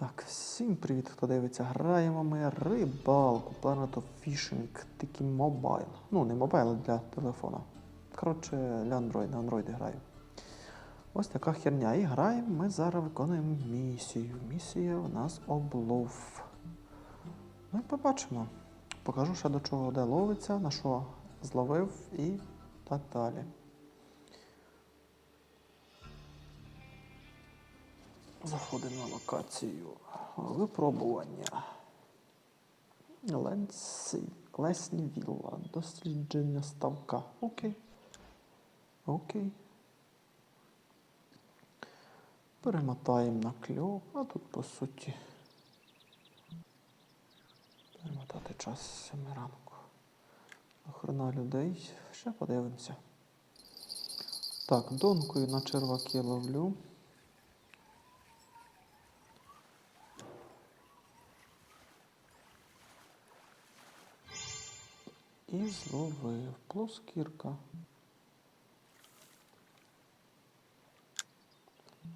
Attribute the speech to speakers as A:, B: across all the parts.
A: Так, всім привіт, хто дивиться. Граємо ми рибалку, Planet of Fishing, такий мобайл. Ну, не мобайл, для телефона. Коротше, для Android, на Android граю. Ось така херня. І граємо. Ми зараз виконуємо місію. Місія у нас облов. Ну і побачимо. Покажу ще до чого де ловиться, на що зловив і так далі. Заходимо на локацію. Випробування. Ленсі, Лесні Вілла. Дослідження ставка. Окей. Окей. Перемотаємо на кльов, а тут по суті. Перемотати час з 7 ранку. Охрена людей. Ще подивимося. Так, донкою на черваки ловлю. І зловив плоскірка.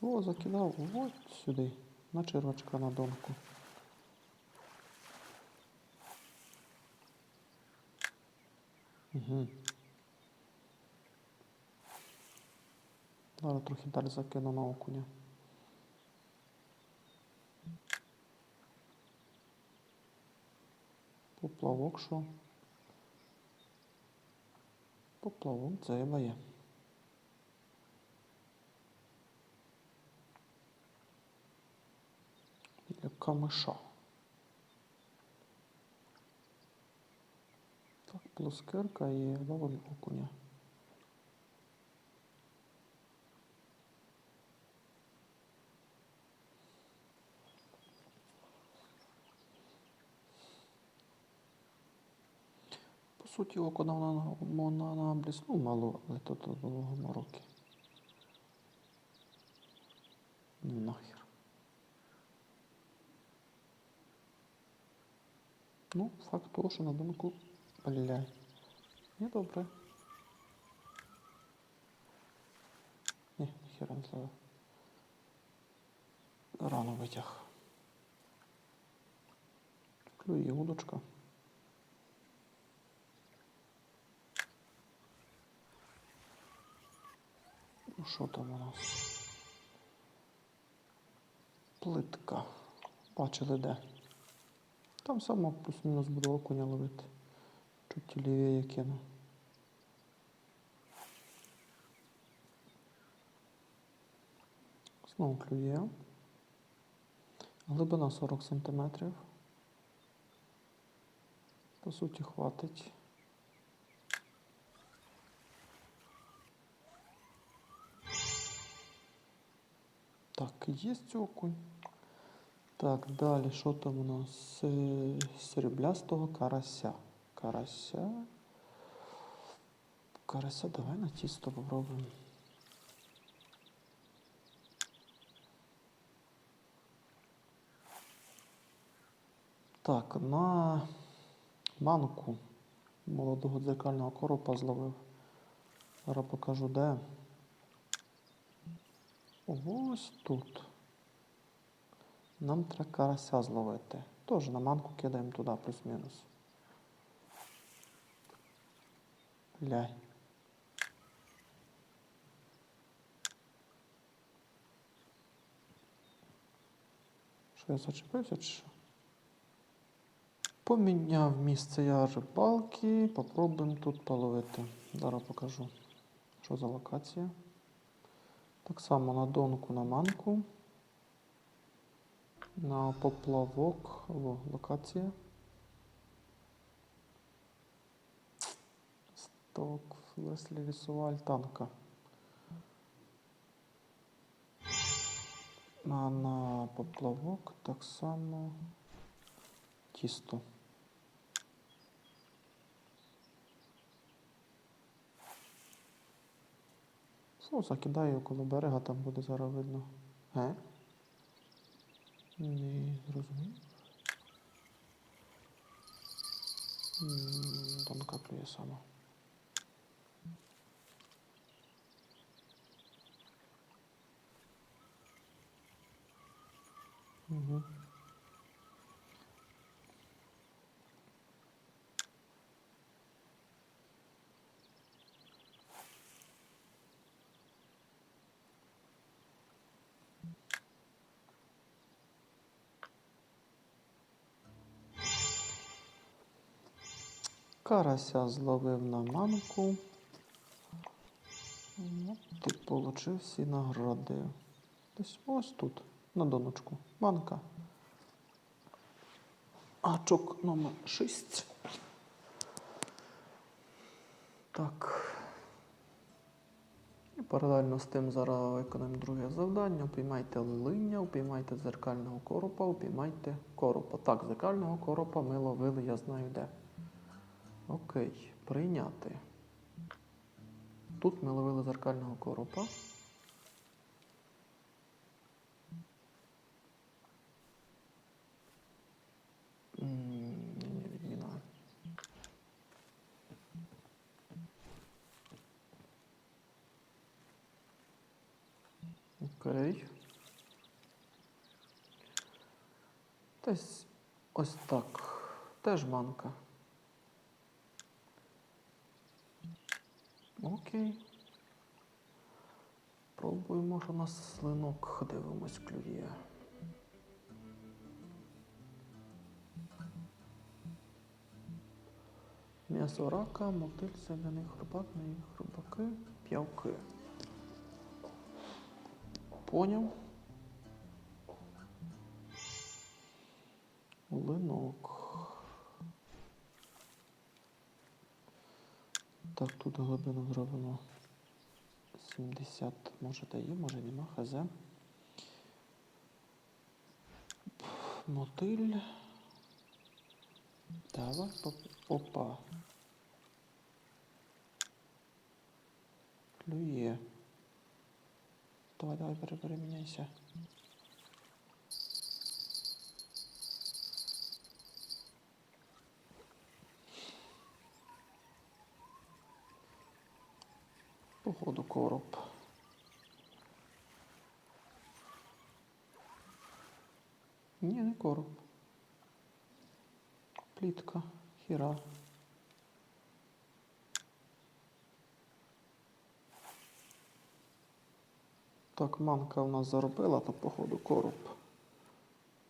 A: О, закидав от сюди, на червачка на донку. Угу. Зараз трохи далі закину на окуня. Поплавок що? Поплавок дзебає. Біля камиша. Так, плоскирка і ловим окуня. По суті, око на, на, на бліснув мало, але то до довго мороки. Нахер. Ну, факт того, що на думку бляй. Не добре. Ні, ніхера не зловив. Рано витяг. Клює удочка. Що там у нас? Плитка. Бачили де? Там само плюс-мінус буду окуня ловити. Чуть лівіє кину. Знову клює. Глибина 40 см. По суті, хватить. Так, є окунь. Так, далі, що там у нас? Е, Сріблястого карася. Карася. Карася, давай на тісто попробуємо. Так, на манку молодого дзеркального коропа зловив. Зараз покажу де. Ось тут. Нам треба карася зловити. Теж на манку кидаємо туди плюс-мінус. Ляй. Що я зачепився чи що? Поміняв місце я рибалки. Попробуємо тут половити. Зараз покажу, що за локація. Так само на донку на манку. На поплавок. О, локація. Сток Леслі лісова альтанка. А на поплавок так само тісто. Що, закидаю коло берега, там буде зараз видно. Е? Не зрозумів. М, Тонка клює сама. Угу. Карася зловив на манку. Ну, Ти получив всі награди. Десь ось тут, на доночку. Манка. Гачок номер 6. Так. І паралельно з тим зараз виконаємо друге завдання. Упіймайте линя, упіймайте дзеркального коропа, упіймайте коропа. Так, дзеркального коропа ми ловили, я знаю де. Окей, прийняти. Тут ми ловили зеркального коропа. Окей. Десь ось так. Теж манка. Окей. Пробуємо, що у нас слинок дивимось клює. М'ясо рака, мотиль, селяний хробак, неї хробаки, п'явки. Поняв. Тут глибину зроблено 70, може дає, може нема, хз. Мотиль. Давай, опа. Клює. Давай, давай, пере- переміняйся. Походу короб. Ні, не короб. Плітка, хіра. Так, манка у нас заробила, то походу короб.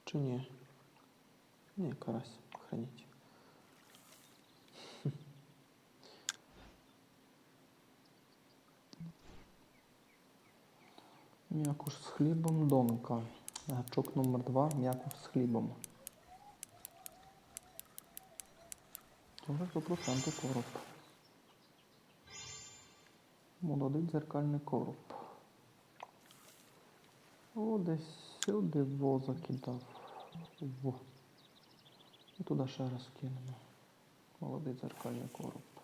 A: Чи ні? Ні, карась, храніть.
B: М'якуш з хлібом донка. Гачок номер 2 м'якуш з хлібом. Тоже 100% короб. Молодий дзеркальний короб. О, десь сюди во закидав. Во. І туди ще раз кинемо. Молодий дзеркальний короб.